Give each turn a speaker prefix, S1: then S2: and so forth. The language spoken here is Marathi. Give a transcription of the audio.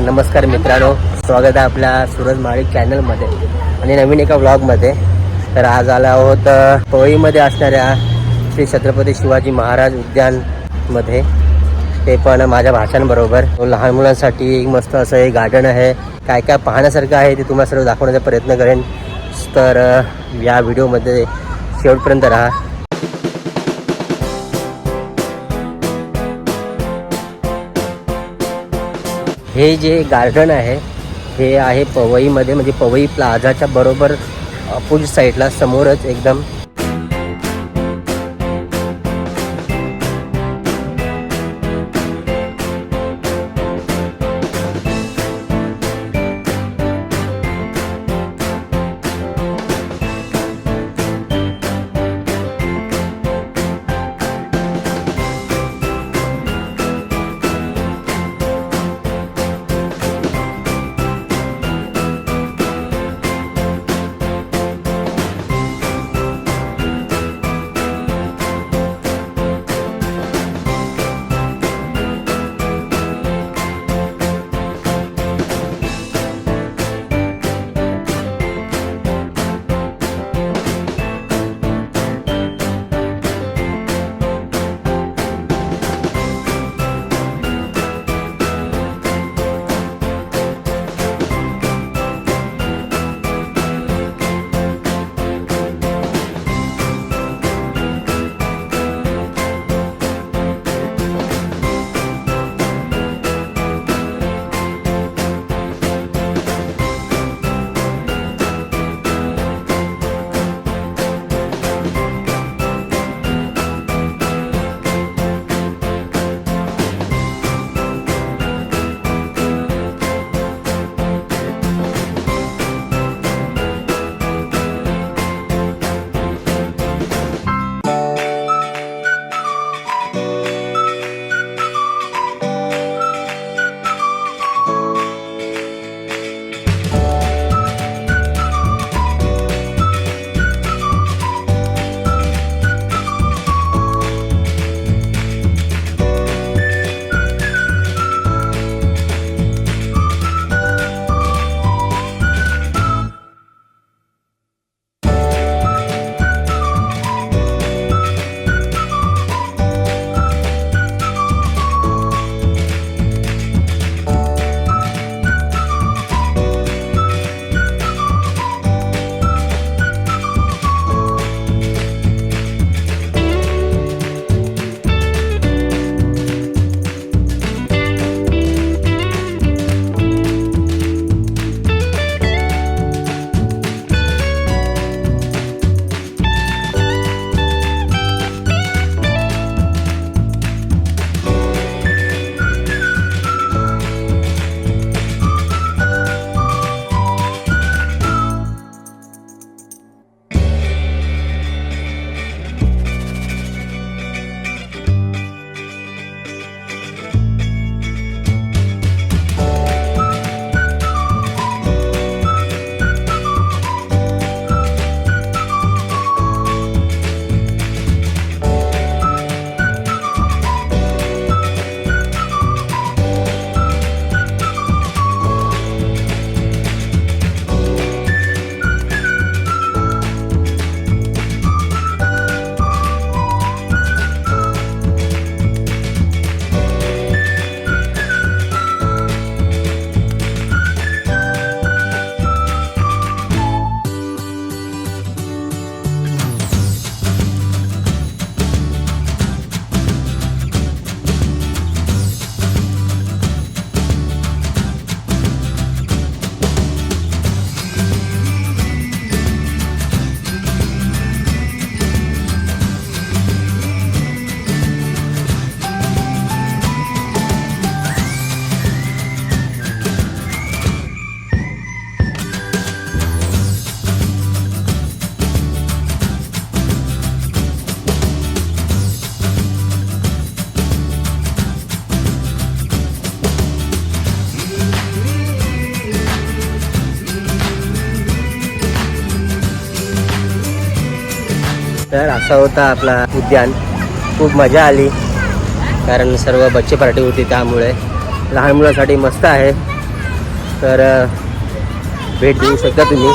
S1: नमस्कार मित्रांनो स्वागत आहे आपल्या सूरज माळी चॅनलमध्ये आणि नवीन एका व्लॉगमध्ये. तर आज आलो आहोत अ, पवईमध्ये असणाऱ्या श्री छत्रपती शिवाजी महाराज उद्यानमध्ये. ते पण माझ्या भाषांबरोबर. लहान मुलांसाठी एक मस्त असं हे गार्डन आहे. काय काय पाहण्यासारखं आहे ते तुम्हाला सर्व दाखवण्याचा प्रयत्न करेन. तर या व्हिडिओमध्ये शेवटपर्यंत राहा. हे जे गार्डन आहे हे आहे पवईमध्ये म्हणजे पवई प्लाझाच्या बरोबर अपोजिट साईडला समोरच एकदम तर असा होता आपला उद्यान. खूप मजा आली. कारण सर्व बच्चे पार्टी होती त्यामुळे. लहान मुलांसाठी मस्त आहे. तर भेट देऊ शकता तुम्ही.